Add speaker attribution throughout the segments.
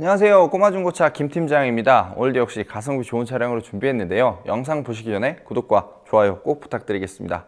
Speaker 1: 안녕하세요. 꼬마중고차 김팀장입니다. 오늘도 역시 가성비 좋은 차량으로 준비했는데요. 영상 보시기 전에 구독과 좋아요 꼭 부탁드리겠습니다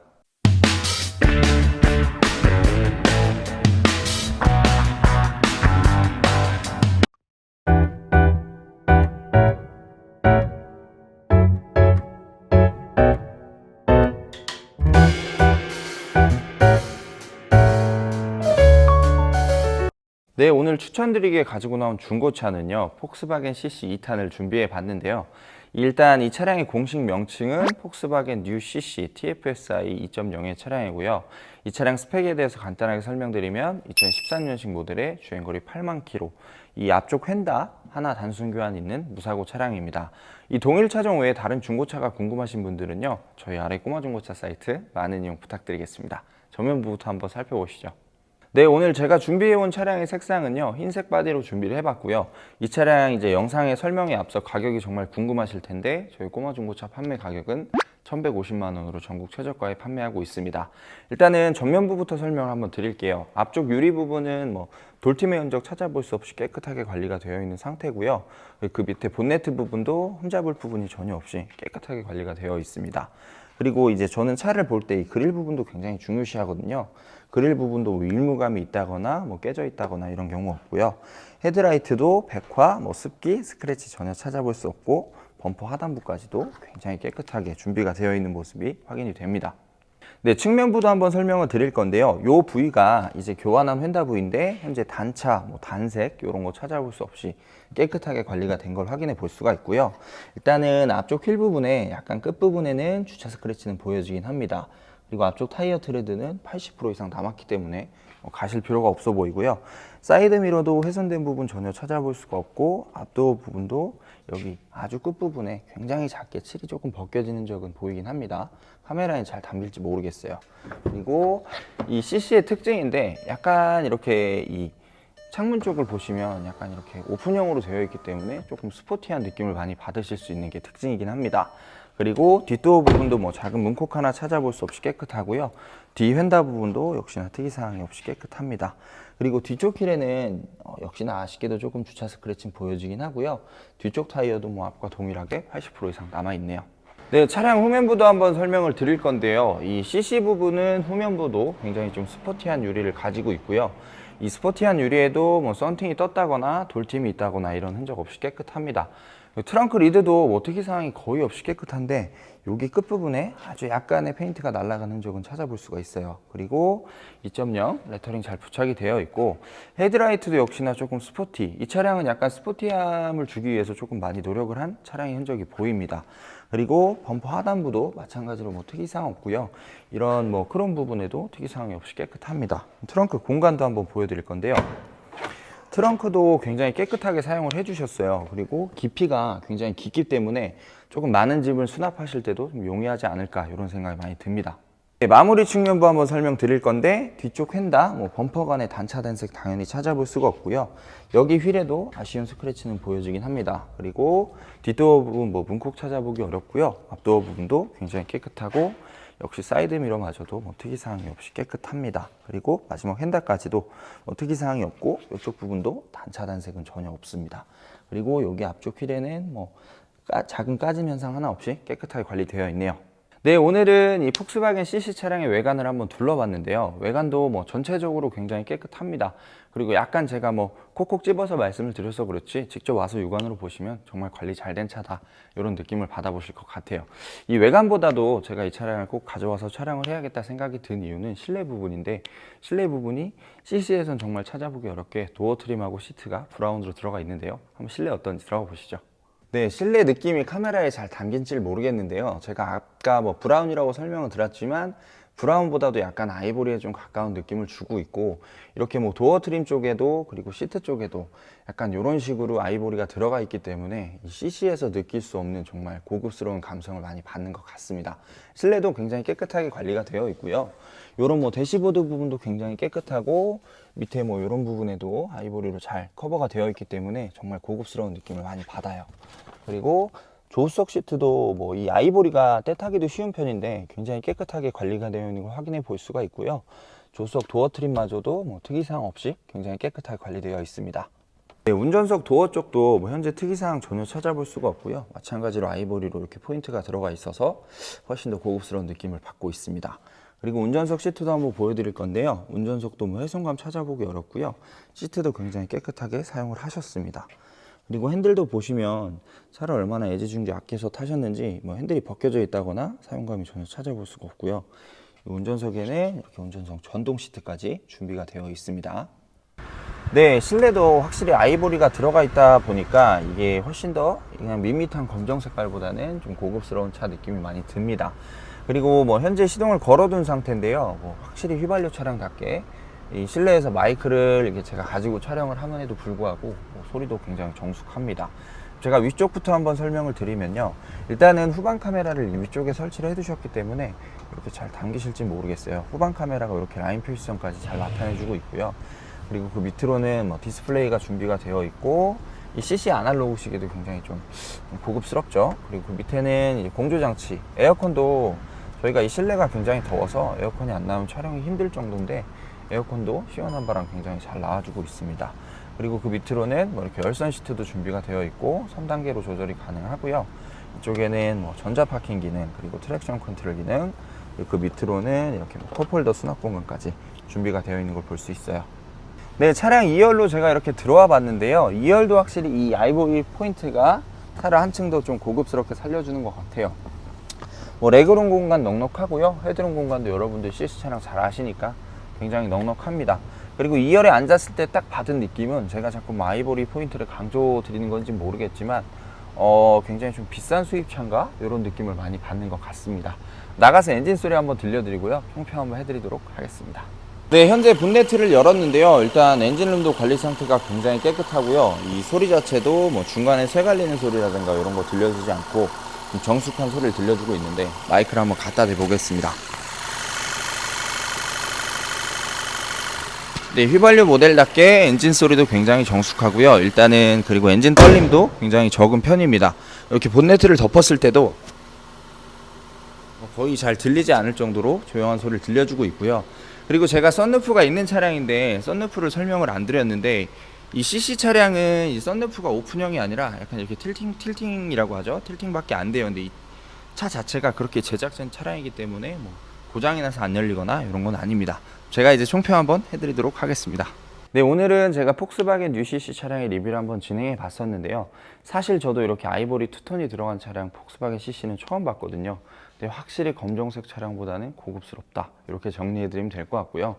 Speaker 1: 네, 오늘 추천드리게 가지고 나온 중고차는요, 폭스바겐 CC 2탄을 준비해 봤는데요. 일단 이 차량의 공식 명칭은 폭스바겐 뉴 CC TFSI 2.0의 차량이고요. 이 차량 스펙에 대해서 간단하게 설명드리면 2013년식 모델의 주행거리 8만 킬로, 이 앞쪽 휀다 하나 단순 교환 있는 무사고 차량입니다. 이 동일 차종 외에 다른 중고차가 궁금하신 분들은요, 저희 아래 꼬마 중고차 사이트 많은 이용 부탁드리겠습니다. 전면부부터 한번 살펴보시죠. 네, 오늘 제가 준비해온 차량의 색상은요, 흰색 바디로 준비를 해봤고요. 이 차량 이제 영상의 설명에 앞서 가격이 정말 궁금하실 텐데, 저희 꼬마 중고차 판매 가격은 1150만 원으로 전국 최저가에 판매하고 있습니다. 일단은 전면부부터 설명을 한번 드릴게요. 앞쪽 유리 부분은 뭐 돌팀의 흔적 찾아볼 수 없이 깨끗하게 관리가 되어 있는 상태고요. 그 밑에 본네트 부분도 흠잡을 부분이 전혀 없이 깨끗하게 관리가 되어 있습니다. 그리고 이제 저는 차를 볼 때 이 그릴 부분도 굉장히 중요시 하거든요. 그릴 부분도 뭐 일무감이 있다거나 뭐 깨져 있다거나 이런 경우 없고요. 헤드라이트도 백화, 뭐 습기, 스크래치 전혀 찾아볼 수 없고 범퍼 하단부까지도 굉장히 깨끗하게 준비가 되어 있는 모습이 확인이 됩니다. 네, 측면부도 한번 설명을 드릴 건데요. 요 부위가 이제 교환한 휀다 부위인데 현재 단차, 뭐 단색 이런 거 찾아볼 수 없이 깨끗하게 관리가 된 걸 확인해 볼 수가 있고요. 일단은 앞쪽 휠 부분에 약간 끝 부분에는 주차 스크래치는 보여지긴 합니다. 그리고 앞쪽 타이어 트레드는 80% 이상 남았기 때문에 어, 가실 필요가 없어 보이고요. 사이드 미러도 훼손된 부분 전혀 찾아볼 수가 없고 앞도어 부분도 여기 아주 끝부분에 굉장히 작게 칠이 조금 벗겨지는 적은 보이긴 합니다. 카메라에 잘 담길지 모르겠어요. 그리고 이 CC의 특징인데 약간 이렇게 이 창문 쪽을 보시면 약간 이렇게 오픈형으로 되어 있기 때문에 조금 스포티한 느낌을 많이 받으실 수 있는 게 특징이긴 합니다. 그리고 뒷도어 부분도 뭐 작은 문콕 하나 찾아볼 수 없이 깨끗하고요. 뒤 휀다 부분도 역시나 특이사항이 없이 깨끗합니다. 그리고 뒤쪽 휠에는 어, 역시나 아쉽게도 조금 주차 스크래칭 보여지긴 하고요. 뒤쪽 타이어도 뭐 앞과 동일하게 80% 이상 남아있네요. 네, 차량 후면부도 한번 설명을 드릴 건데요. 이 CC 부분은 후면부도 굉장히 좀 스포티한 유리를 가지고 있고요. 이 스포티한 유리에도 뭐 썬팅이 떴다거나 돌팀이 있다거나 이런 흔적 없이 깨끗합니다. 트렁크 리드도 뭐 특이사항이 거의 없이 깨끗한데 여기 끝부분에 아주 약간의 페인트가 날아간 흔적은 찾아볼 수가 있어요. 그리고 2.0 레터링 잘 부착이 되어 있고 헤드라이트도 역시나 조금 스포티. 이 차량은 약간 스포티함을 주기 위해서 조금 많이 노력을 한 차량의 흔적이 보입니다. 그리고 범퍼 하단부도 마찬가지로 뭐 특이사항 없고요. 이런 뭐 크롬 부분에도 특이사항이 없이 깨끗합니다. 트렁크 공간도 한번 보여드릴 건데요. 트렁크도 굉장히 깨끗하게 사용을 해주셨어요. 그리고 깊이가 굉장히 깊기 때문에 조금 많은 짐을 수납하실 때도 좀 용이하지 않을까 이런 생각이 많이 듭니다. 네, 마무리 측면부 한번 설명드릴 건데 뒤쪽 휀다, 뭐 범퍼 간의 단차 단색 당연히 찾아볼 수가 없고요. 여기 휠에도 아쉬운 스크래치는 보여지긴 합니다. 그리고 뒷도어 부분 뭐 문콕 찾아보기 어렵고요. 앞도어 부분도 굉장히 깨끗하고 역시 사이드 미러마저도 뭐 특이사항이 없이 깨끗합니다. 그리고 마지막 핸다까지도 뭐 특이사항이 없고 이쪽 부분도 단차 단색은 전혀 없습니다. 그리고 여기 앞쪽 휠에는 뭐 까- 작은 까짐 현상 하나 없이 깨끗하게 관리되어 있네요. 네, 오늘은 이 폭스바겐 CC 차량의 외관을 한번 둘러봤는데요. 외관도 뭐 전체적으로 굉장히 깨끗합니다. 그리고 약간 제가 뭐 콕콕 집어서 말씀을 드려서 그렇지 직접 와서 육안으로 보시면 정말 관리 잘 된 차다 이런 느낌을 받아보실 것 같아요. 이 외관보다도 제가 이 차량을 꼭 가져와서 촬영을 해야겠다 생각이 든 이유는 실내 부분인데 실내 부분이 CC에선 정말 찾아보기 어렵게 도어 트림하고 시트가 브라운으로 들어가 있는데요. 한번 실내 어떤지 들어가 보시죠. 네, 실내 느낌이 카메라에 잘 담긴지 모르겠는데요. 제가 아까 뭐 브라운이라고 설명을 드렸지만 브라운보다도 약간 아이보리에 좀 가까운 느낌을 주고 있고 이렇게 뭐 도어 트림 쪽에도 그리고 시트 쪽에도 약간 이런 식으로 아이보리가 들어가 있기 때문에 이 CC에서 느낄 수 없는 정말 고급스러운 감성을 많이 받는 것 같습니다. 실내도 굉장히 깨끗하게 관리가 되어 있고요. 이런 뭐 대시보드 부분도 굉장히 깨끗하고 밑에 뭐 이런 부분에도 아이보리로 잘 커버가 되어 있기 때문에 정말 고급스러운 느낌을 많이 받아요. 그리고 조수석 시트도 뭐 이 아이보리가 떼타기도 쉬운 편인데 굉장히 깨끗하게 관리가 되어 있는 걸 확인해 볼 수가 있고요. 조수석 도어 트림마저도 뭐 특이사항 없이 굉장히 깨끗하게 관리되어 있습니다. 네, 운전석 도어 쪽도 뭐 현재 특이사항 전혀 찾아볼 수가 없고요. 마찬가지로 아이보리로 이렇게 포인트가 들어가 있어서 훨씬 더 고급스러운 느낌을 받고 있습니다. 그리고 운전석 시트도 한번 보여드릴 건데요. 운전석도 뭐 훼손감 찾아보기 어렵고요. 시트도 굉장히 깨끗하게 사용을 하셨습니다. 그리고 핸들도 보시면 차를 얼마나 애지중지 아껴서 타셨는지 뭐 핸들이 벗겨져 있다거나 사용감이 전혀 찾아볼 수가 없고요. 이 운전석에는 이렇게 운전석 전동 시트까지 준비가 되어 있습니다. 네, 실내도 확실히 아이보리가 들어가 있다 보니까 이게 훨씬 더 그냥 밋밋한 검정 색깔보다는 좀 고급스러운 차 느낌이 많이 듭니다. 그리고 뭐 현재 시동을 걸어둔 상태인데요. 뭐 확실히 휘발유 차량답게 이 실내에서 마이크를 이렇게 제가 가지고 촬영을 함에도 불구하고 뭐 소리도 굉장히 정숙합니다. 제가 위쪽부터 한번 설명을 드리면요. 일단은 후방 카메라를 이 위쪽에 설치를 해두셨기 때문에 이렇게 잘 담기실지 모르겠어요. 후방 카메라가 이렇게 라인 표시선까지 잘 나타내주고 있고요. 그리고 그 밑으로는 뭐 디스플레이가 준비가 되어 있고 이 CC 아날로그 시계도 굉장히 좀 고급스럽죠. 그리고 그 밑에는 공조 장치, 에어컨도 저희가 이 실내가 굉장히 더워서 에어컨이 안 나오면 촬영이 힘들 정도인데 에어컨도 시원한 바람 굉장히 잘 나와주고 있습니다. 그리고 그 밑으로는 뭐 이렇게 열선 시트도 준비가 되어 있고 3단계로 조절이 가능하고요. 이쪽에는 뭐 전자 파킹 기능 그리고 트랙션 컨트롤 기능 그 밑으로는 이렇게 뭐 컵홀더 수납 공간까지 준비가 되어 있는 걸 볼 수 있어요. 네, 차량 2열로 제가 이렇게 들어와 봤는데요. 2열도 확실히 이 아이보리 포인트가 차를 한층 더 좀 고급스럽게 살려주는 것 같아요. 뭐 레그룸 공간 넉넉하고요. 헤드룸 공간도 여러분들 CC 차량 잘 아시니까 굉장히 넉넉합니다. 그리고 2열에 앉았을 때 딱 받은 느낌은 제가 자꾸 뭐 아이보리 포인트를 강조 드리는 건지 모르겠지만 어, 굉장히 좀 비싼 수입차인가 이런 느낌을 많이 받는 것 같습니다. 나가서 엔진 소리 한번 들려드리고요. 평평 한번 해드리도록 하겠습니다. 네, 현재 본네트를 열었는데요. 일단 엔진룸도 관리 상태가 굉장히 깨끗하고요. 이 소리 자체도 뭐 중간에 쇠 갈리는 소리라든가 이런 거 들려주지 않고 좀 정숙한 소리를 들려주고 있는데 마이크를 한번 갖다 대보겠습니다. 네, 휘발유 모델답게 엔진 소리도 굉장히 정숙하고요. 일단은 그리고 엔진 떨림도 굉장히 적은 편입니다. 이렇게 본네트를 덮었을 때도 거의 잘 들리지 않을 정도로 조용한 소리를 들려주고 있고요. 그리고 제가 썬루프가 있는 차량인데 썬루프를 설명을 안 드렸는데 이 CC 차량은 이 썬루프가 오픈형이 아니라 약간 이렇게 틸팅 틸팅이라고 하죠. 틸팅밖에 안 돼요. 근데 이 차 자체가 그렇게 제작된 차량이기 때문에 뭐 고장이 나서 안 열리거나 이런 건 아닙니다. 제가 이제 총평 한번 해드리도록 하겠습니다. 네, 오늘은 제가 폭스바겐 UCC 차량의 리뷰를 한번 진행해 봤었는데요. 사실 저도 이렇게 아이보리 투톤이 들어간 차량 폭스바겐 CC는 처음 봤거든요. 근데 확실히 검정색 차량보다는 고급스럽다. 이렇게 정리해 드리면 될 것 같고요.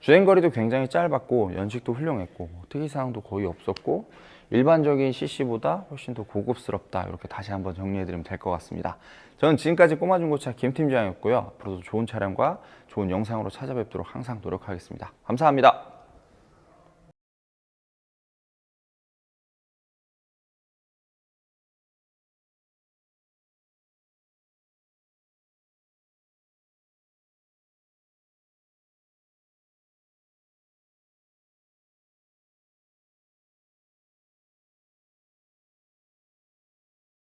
Speaker 1: 주행거리도 굉장히 짧았고 연식도 훌륭했고 뭐 특이사항도 거의 없었고 일반적인 CC보다 훨씬 더 고급스럽다. 이렇게 다시 한번 정리해 드리면 될 것 같습니다. 저는 지금까지 꼬마 중고차 김 팀장이었고요. 앞으로도 좋은 차량과 좋은 영상으로 찾아뵙도록 항상 노력하겠습니다. 감사합니다.